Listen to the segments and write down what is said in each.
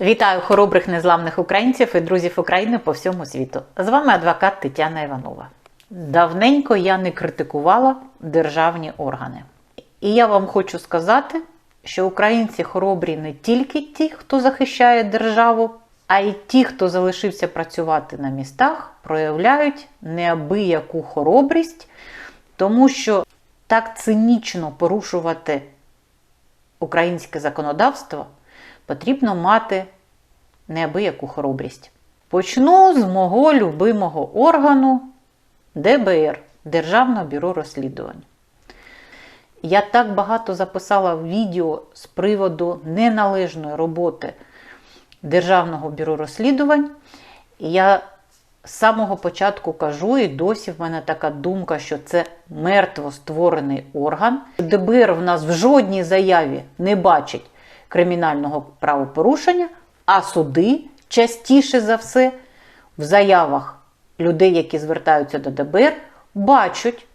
Вітаю хоробрих незламних українців і друзів України по всьому світу. З вами адвокат Тетяна Іванова. Давненько я не критикувала державні органи. І я вам хочу сказати, що українці хоробрі не тільки ті, хто захищає державу, а й ті, хто залишився працювати на містах, проявляють неабияку хоробрість, тому що так цинічно порушувати українське законодавство потрібно мати неабияку хоробрість. Почну з мого любимого органу ДБР Державного бюро розслідувань. Я так багато записала відео з приводу неналежної роботи Державного бюро розслідувань. Я з самого початку кажу, і досі в мене така думка, що це мертво створений орган. ДБР в нас в жодній заяві не бачить кримінального правопорушення, а суди частіше за все в заявах людей, які звертаються до ДБР, бачать,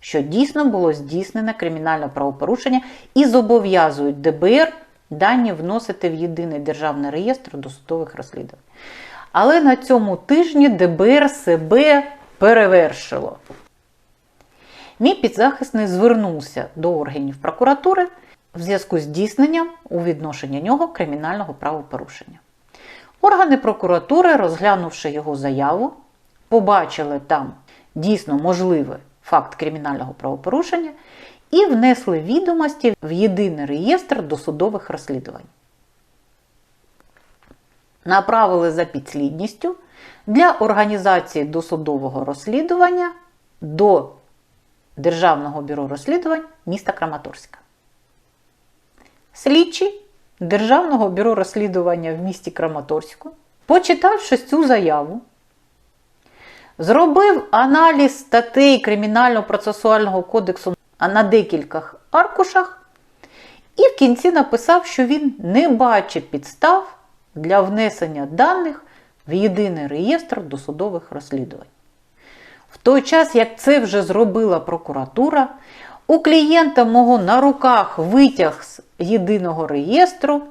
що дійсно було здійснене кримінальне правопорушення і зобов'язують ДБР дані вносити в єдиний державний реєстр досудових розслідувань. Але на цьому тижні ДБР себе перевершило. Мій підзахисний звернувся до органів прокуратури в зв'язку з здійсненням у відношенні нього кримінального правопорушення. Органи прокуратури, розглянувши його заяву, побачили там дійсно можливий факт кримінального правопорушення і внесли відомості в єдиний реєстр досудових розслідувань. Направили за підслідністю для організації досудового розслідування до Державного бюро розслідувань міста Краматорська. Слідчий Державного бюро розслідування в місті Краматорську, почитавши цю заяву, зробив аналіз статей Кримінально-процесуального кодексу на декількох аркушах і в кінці написав, що він не бачить підстав для внесення даних в єдиний реєстр досудових розслідувань. В той час, як це вже зробила прокуратура, у клієнта мого на руках витяг з єдиного реєстру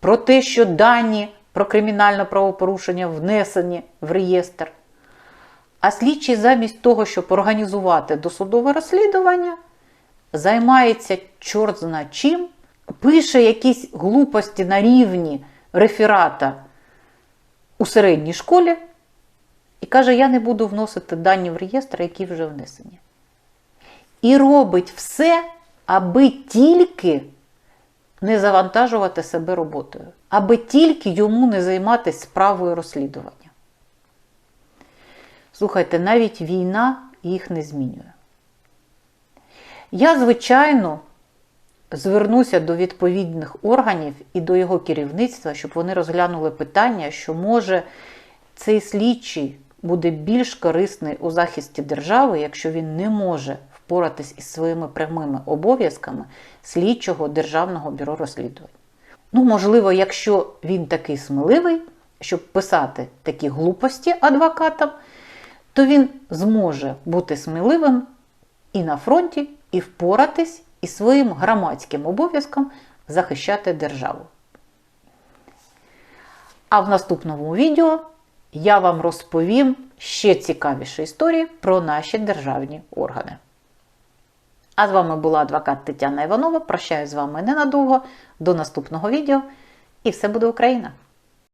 про те, що дані про кримінальне правопорушення внесені в реєстр. А слідчий замість того, щоб організувати досудове розслідування, займається чорт зна чим, пише якісь глупості на рівні реферата у середній школі і каже: Я не буду вносити дані в реєстр, які вже внесені. І робить все, аби тільки не завантажувати себе роботою, аби тільки йому не займатися справою розслідування. Слухайте, навіть війна їх не змінює. Я, звичайно, звернуся до відповідних органів і до його керівництва, щоб вони розглянули питання, що може цей слідчий буде більш корисний у захисті держави, якщо він не може впоратись із своїми прямими обов'язками слідчого Державного бюро розслідувань. Ну, можливо, якщо він такий сміливий, щоб писати такі глупості адвокатам, то він зможе бути сміливим і на фронті, і впоратись із своїм громадським обов'язком захищати державу. А в наступному відео я вам розповім ще цікавіші історії про наші державні органи. А з вами була адвокат Тетяна Іванова. Прощаю з вами ненадовго. До наступного відео. І все буде Україна!